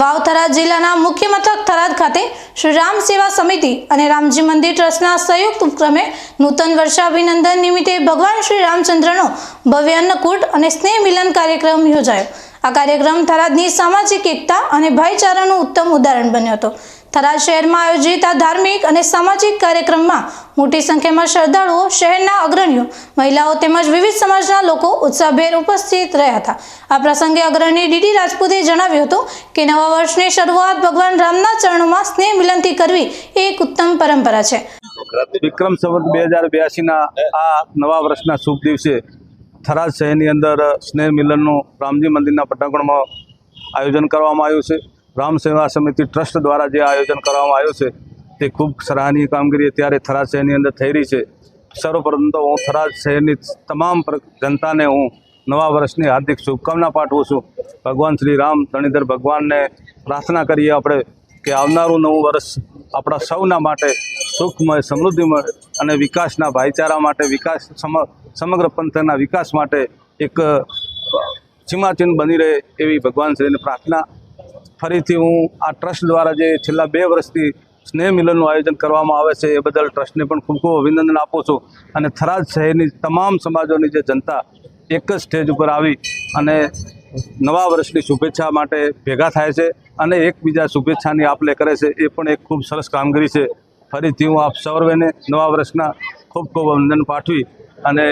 વાવ થરાદ જિલ્લાના મુખ્ય મથક થરાદ ખાતે શ્રી રામ સેવા સમિતિ અને રામજી મંદિર ટ્રસ્ટના સંયુક્ત ઉપક્રમે નૂતન વર્ષાભિનંદન નિમિત્તે ભગવાન શ્રી રામચંદ્રનો ભવ્ય અન્નકૂટ અને સ્નેહ મિલન કાર્યક્રમ યોજાયો. આ કાર્યક્રમ થરાદની સામાજિક એકતા અને ભાઈચારાનું ઉત્તમ ઉદાહરણ બન્યો હતો. થરાદ શહેરમાં આયોજિત આ ધાર્મિક અને સામાજિક કાર્યક્રમમાં મોટી સંખ્યામાં શ્રદ્ધાળુઓ, શહેરના અગ્રણીઓ, મહિલાઓ તેમજ વિવિધ સમાજના લોકો ઉત્સાહભેર ઉપસ્થિત રહ્યા હતા. આ પ્રસંગે અગ્રણી ડીડી રાજપૂતે જણાવ્યું હતું કે નવા વર્ષની શરૂઆત ભગવાન રામના ચરણોમાં સ્નેહ મિલનથી કરવી એ એક ઉત્તમ પરંપરા છે. વિક્રમ સંવત બે હજાર બ્યાસીના આ નવા વર્ષના શુભ દિવસે થરાદ શહેરની અંદર સ્નેહ મિલનનું રામજી મંદિરના પટાંગણમાં આયોજન કરવામાં આવ્યું છે. રામ સેવા સમિતિ ટ્રસ્ટ દ્વારા જે આયોજન કરવામાં આવ્યું છે, તે ખૂબ સરાહનીય કામગીરી અત્યારે થરાદ શહેરની અંદર થઈ રહી છે. સર્વપ્રથમ તો હું થરાદ શહેરની તમામ જનતાને હું નવા વર્ષની હાર્દિક શુભકામના પાઠવું છું. ભગવાન શ્રી રામ ધણીધર ભગવાનને પ્રાર્થના કરીએ આપણે કે આવનારું નવું વર્ષ આપણા સૌના માટે સુખમય, સમૃદ્ધિમય અને વિકાસના ભાઈચારા માટે, વિકાસ સમ- સમગ્ર પંથના વિકાસ માટે એક સીમાચિહ્ન બની રહે એવી ભગવાન શ્રીને પ્રાર્થના ફરીથી હું આ ટ્રસ્ટ દ્વારા જે છેલ્લા બે વર્ષથી સ્નેહ મિલનનું આયોજન કરવામાં આવે છે એ બદલ ટ્રસ્ટને પણ ખૂબ ખૂબ અભિનંદન આપું છું. અને થરાદ શહેરની તમામ સમાજોની જે જનતા એક જ સ્ટેજ ઉપર આવી અને નવા વર્ષની શુભેચ્છા માટે ભેગા થાય છે અને એકબીજા શુભેચ્છાની આપ લે કરે છે એ પણ એક ખૂબ સરસ કામગીરી છે. ફરીથી હું આપ સર્વેને નવા વર્ષના ખૂબ ખૂબ અભિનંદન પાઠવી અને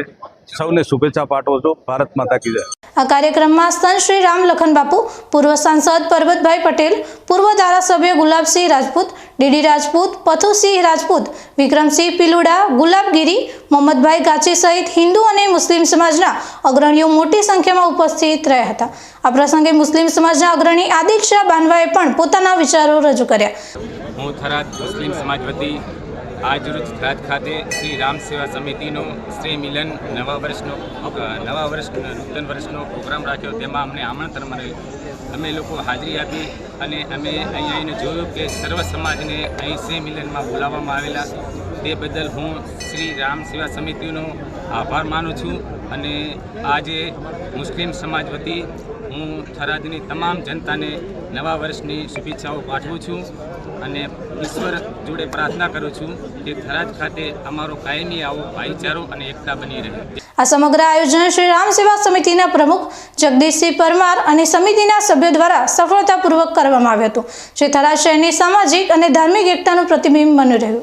સૌને શુભેચ્છા પાઠવું છું. ભારત માતા કી આ કાર્યક્રમમાં સંત શ્રી રામ લખન બાપુ, પૂર્વ સાંસદ પરબતભાઈ પટેલ, પૂર્વ ધારાસભ્ય ગુલાબસિંહ રાજપૂત, ડીડી રાજપૂત, પથુસિંહ રાજપૂત, વિક્રમસિંહ પિલુડા, ગુલાબગીરી, મોહમ્મદભાઈ ગાચી સહિત હિન્દુ અને મુસ્લિમ સમાજના અગ્રણીઓ મોટી સંખ્યામાં ઉપસ્થિત રહ્યા હતા. આ પ્રસંગે મુસ્લિમ સમાજના અગ્રણી આદિલ શાહ બાનવાએ પણ પોતાના વિચારો રજૂ કર્યા. હું થરાદ મુસ્લિમ સમાજ વતી આજરોજ થરાદ ખાતે શ્રી રામ સેવા સમિતિનો શ્રી મિલન નવા વર્ષનો નવા વર્ષ નૂતન વર્ષનો પ્રોગ્રામ રાખ્યો. તેમાં અમને આમંત્રણ મળ્યું. અમે લોકો હાજરી આપી અને અમે અહીં આવીને જોયું કે સર્વ સમાજને અહીં શ્રી મિલનમાં બોલાવવામાં આવેલા. તે બદલ હું શ્રી રામ સેવા સમિતિનો આભાર માનું છું અને આજે મુસ્લિમ સમાજ વતી હું થરાદની તમામ જનતાને નવા વર્ષની શુભેચ્છાઓ પાઠવું છું અને ઈશ્વર જોડે પ્રાર્થના કરું છું કે થરાદ ખાતે અમારો કાયમી આવો ભાઈચારો અને એકતા બની રહે. આ સમગ્ર આયોજન શ્રી રામ સેવા સમિતિના પ્રમુખ જગદીશસિંહ પરમાર અને સમિતિના સભ્યો દ્વારા સફળતાપૂર્વક કરવામાં આવ્યું હતું, જે થરાદ શહેરની સામાજિક અને ધાર્મિક એકતાનું પ્રતિબિંબ બની રહ્યું.